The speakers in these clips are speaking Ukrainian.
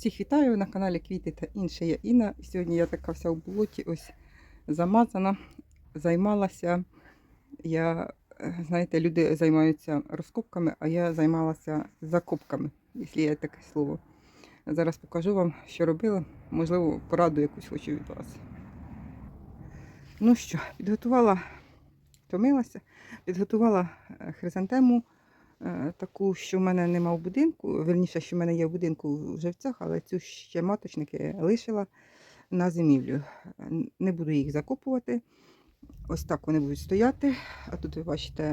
Всіх вітаю на каналі Квіти та інше. Я Інна. Сьогодні я така вся в болоті, ось замазана, займалася. Я, е, знаєте, люди займаються розкопками, а я займалася закопками, якщо є таке слово. Зараз покажу вам, що робила. Можливо, пораду якусь хочу від вас. Ну що, підготувала, втомилася, підготувала е, хризантему таку, що в мене нема в будинку. Верніше, що в мене є в будинку в живцях, але цю ще маточники лишила на зимівлю. Не буду їх закопувати. Ось так вони будуть стояти. А тут ви бачите,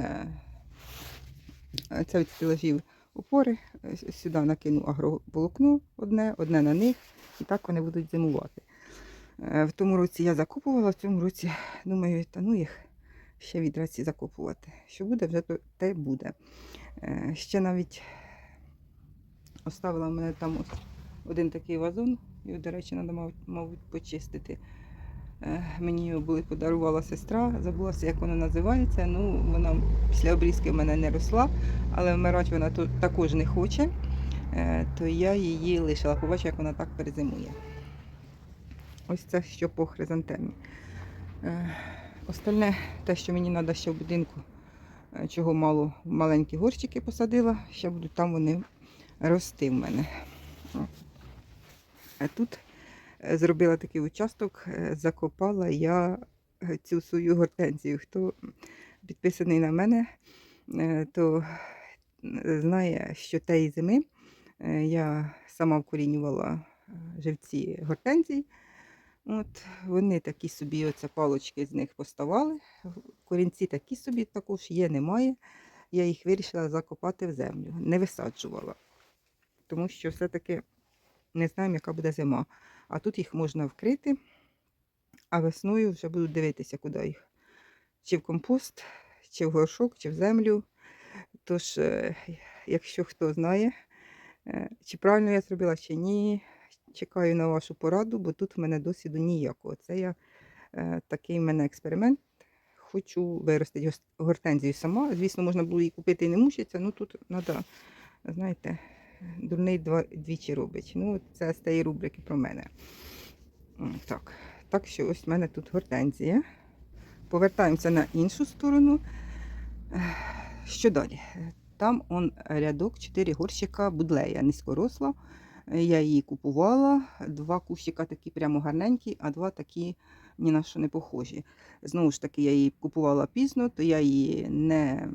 е, це від стелажів опори. Е, Сюди накину агроволокно одне, одне на них, і так вони будуть зимувати. Е, В тому році я закопувала, в цьому році думаю, та ну їх ще відраці закопувати. Що буде, вже то те буде. Е, Ще навіть оставила в мене там один такий вазон. Його, до речі, треба, мабуть, почистити. Е, Мені його подарувала сестра, забулася, як вона називається. Ну, вона після обрізки в мене не росла, але вмирати вона також не хоче. Е, То я її лишила. Побачу, як вона так перезимує. Ось це що по хризантемі. Остальне, те, що мені треба ще в будинку, е, чого мало, маленькі горщики посадила, ще будуть там вони рости в мене. А тут е, зробила такий участок, е, закопала я цю свою гортензію. Хто підписаний на мене, то знає, що тієї зими я сама вкорінювала живці гортензій. От вони такі собі, оце палочки з них поставали. Корінці такі собі також є, немає. Я їх вирішила закопати в землю, не висаджувала. Тому що все-таки не знаємо, яка буде зима. А тут їх можна вкрити, а весною вже буду дивитися, куди їх. Чи в компост, чи в горшок, чи в землю. Тож, е, якщо хто знає, е, чи правильно я зробила, чи ні, чекаю на вашу пораду, бо тут в мене досвіду ніякого. Це я е, такий в мене експеримент. Хочу виростити гортензію сама. Звісно, можна було її купити і не мучитися, ну тут треба, знаєте, дурний два, двічі робить. Ну, це з тієї рубрики про мене. Так. так що ось в мене тут гортензія. Повертаємося на іншу сторону. Що далі? Там он рядок, 4 горщика будлея низькоросла. Я її купувала. Два кущика такі прямо гарненькі, а два такі ні на що не похожі. Знову ж таки, я її купувала пізно, то я її не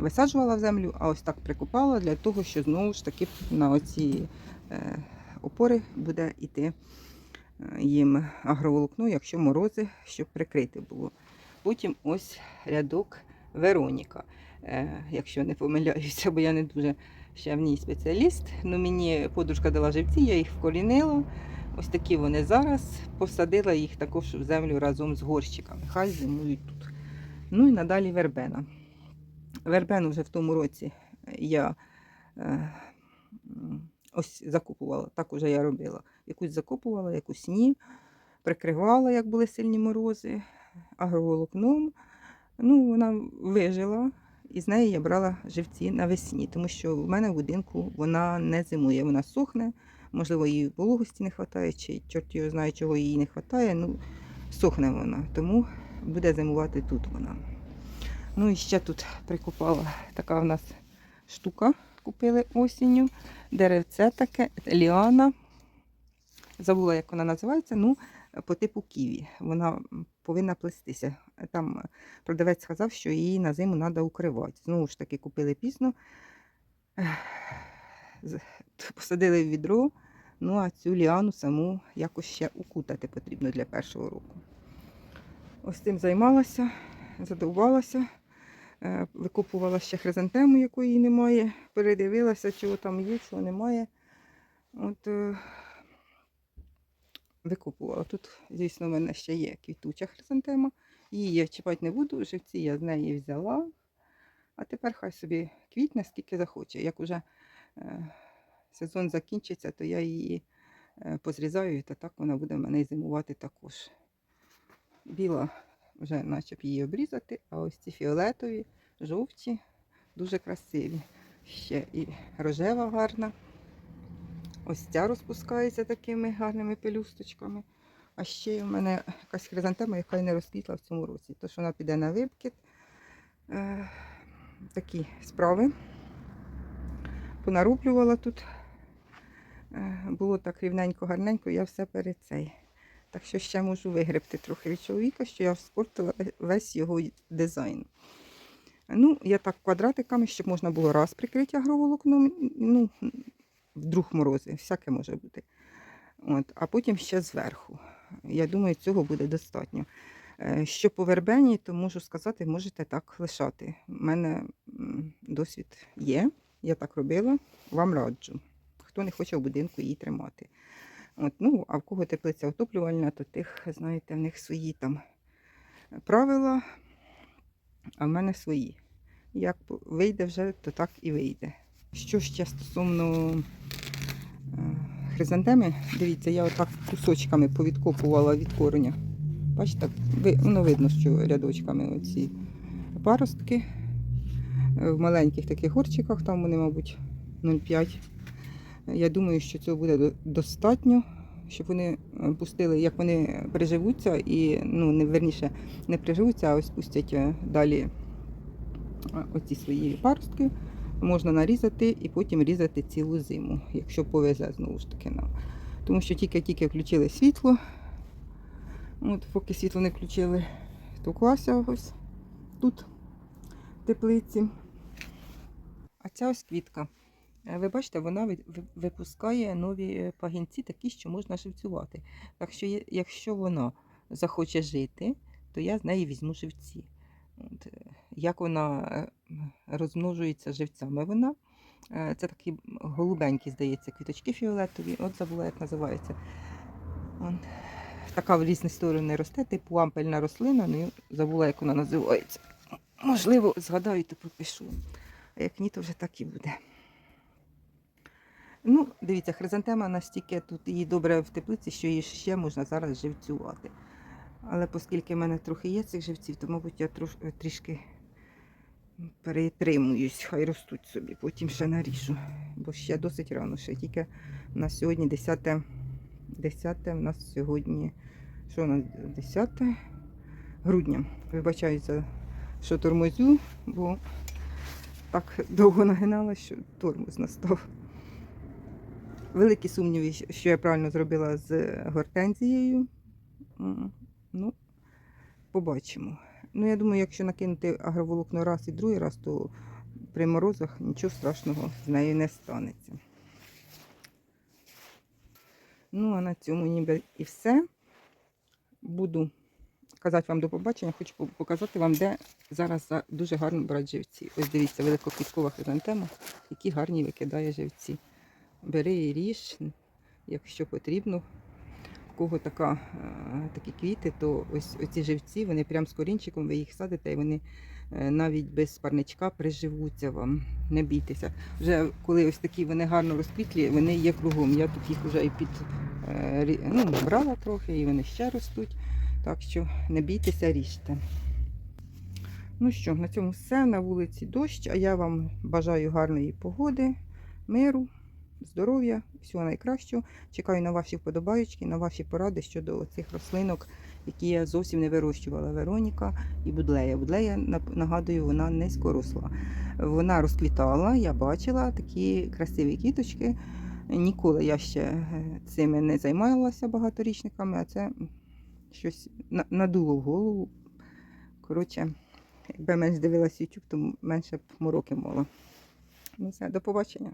висаджувала в землю, а ось так прикопала для того, що знову ж таки на оці е, опори буде йти е, їм агроволокно, якщо морози, щоб прикрити було. Потім ось рядок Вероніка. Е, якщо не помиляюся, бо я не дуже ще в ній спеціаліст. Ну, мені подружка дала живці, я їх вкорінила. Ось такі вони зараз. Посадила їх також в землю разом з горщиками. Хай зимують тут. Ну і надалі вербена. Вербену вже в тому році я е, ось закупувала. Так уже я робила. Якусь закупувала, якусь ні. Прикривала, як були сильні морози, агроволокном. Ну, вона вижила, і з неї я брала живці навесні, тому що в мене в будинку вона не зимує, вона сохне. Можливо, їй вологості не вистачає, чи чорт його знає, чого їй не вистачає. Ну, сохне вона, тому буде зимувати тут вона. Ну і ще тут прикопала така в нас штука, купили осінню. Деревце таке, ліана. Забула, як вона називається. Ну, по типу ківі. Вона повинна плестися. Там продавець сказав, що її на зиму треба укривати. Знову ж таки, купили пізно, посадили в відро. Ну, а цю ліану саму якось ще укутати потрібно для першого року. Ось цим займалася, задовбалася. Е, Викопувала ще хризантему, якої немає. Передивилася, чого там є, чого немає. От викопувала. Тут, звісно, в мене ще є квітуча хризантема. Її я чіпати не буду, живці я з неї взяла. А тепер хай собі квітне, скільки захоче. Як уже е, сезон закінчиться, то я її е, позрізаю, та так вона буде в мене зимувати також. Біла вже наче її обрізати, а ось ці фіолетові, жовті, дуже красиві. Ще і рожева гарна. Ось ця розпускається такими гарними пелюсточками. А ще в мене якась хризантема, яка й не розквітла в цьому році. Тож вона піде на випкіт. Е, такі справи. Понароблювала тут. Е, було так рівненько, гарненько, я все перед цей. Так що ще можу вигребти трохи від чоловіка, що я спортила весь його дизайн. Ну, я так квадратиками, щоб можна було раз прикрити агроволокном, ну, вдруг морози, всяке може бути. От, а потім ще зверху. Я думаю, цього буде достатньо. Е, Що по вербені, то можу сказати, можете так лишати. У мене досвід є, я так робила, вам раджу. Хто не хоче в будинку її тримати. От, ну, а в кого теплиця отоплювальна, то тих, знаєте, в них свої там правила, а в мене свої. Як вийде вже, то так і вийде. Що ще стосовно е, хризантеми, дивіться, я отак кусочками повідкопувала від кореня. Бачите, воно видно, що рядочками оці паростки. Е, В маленьких таких горчиках, там вони, мабуть, 0,5. Я думаю, що цього буде достатньо, щоб вони е, пустили, як вони приживуться, і ну, не верніше не приживуться, а ось пустять далі оці свої паростки. Можна нарізати і потім різати цілу зиму, якщо повезе знову ж таки нам. Тому що тільки-тільки включили світло. От, поки світло не включили, то клася ось тут в теплиці. А ця ось квітка. Е, Ви бачите, вона ви- ви- випускає нові е, пагінці, такі, що можна живцювати. Так що, якщо вона захоче жити, то я з неї візьму живці. От, е, як вона е, розмножується живцями? Вона е, це такі голубенькі, здається, квіточки фіолетові. От забула, як називається. Така в різні сторони росте, типу ампельна рослина, ну забула, як вона називається. Можливо, згадаю, то пропишу. А як ні, то вже так і буде. Ну, дивіться, хризантема настільки тут її добре в теплиці, що її ще можна зараз живцювати. Але оскільки в мене трохи є цих живців, то, мабуть, я трош, трішки перетримуюсь, хай ростуть собі, потім ще наріжу. Бо ще досить рано, ще тільки на сьогодні 10, 10 у нас сьогодні, що у нас 10 грудня. Вибачаюся, що тормозю, бо так довго нагинала, що тормоз настав. Великі сумніви, що я правильно зробила з гортензією. Ну, побачимо. Ну, я думаю, якщо накинути агроволокно раз і другий раз, то при морозах нічого страшного з нею не станеться. Ну, а на цьому ніби і все. Буду казати вам до побачення, хочу показати вам, де зараз дуже гарно брати живці. Ось дивіться, великоквіткова хризантема, які гарні викидає живці. Бери і ріж, якщо потрібно. У кого така, е, такі квіти, то ось оці живці, вони прям з корінчиком, ви їх садите, і вони е, навіть без парничка приживуться вам. Не бійтеся. Вже коли ось такі вони гарно розквітлі, вони є кругом. Я тут їх вже і під е, ну, брала трохи, і вони ще ростуть. Так що не бійтеся, ріжте. Ну що, на цьому все. На вулиці дощ, а я вам бажаю гарної погоди, миру, здоров'я, всього найкращого. Чекаю на ваші вподобаючки, на ваші поради щодо цих рослинок, які я зовсім не вирощувала. Вероніка і Будлея. Будлея, нагадую, вона низькоросла. Вона розквітала, я бачила такі красиві кіточки. Ніколи я ще е, цими не займалася багаторічниками, а це щось надуло в голову. Коротше, якби менш дивилась YouTube, то менше б мороки мало. Ну все, до побачення.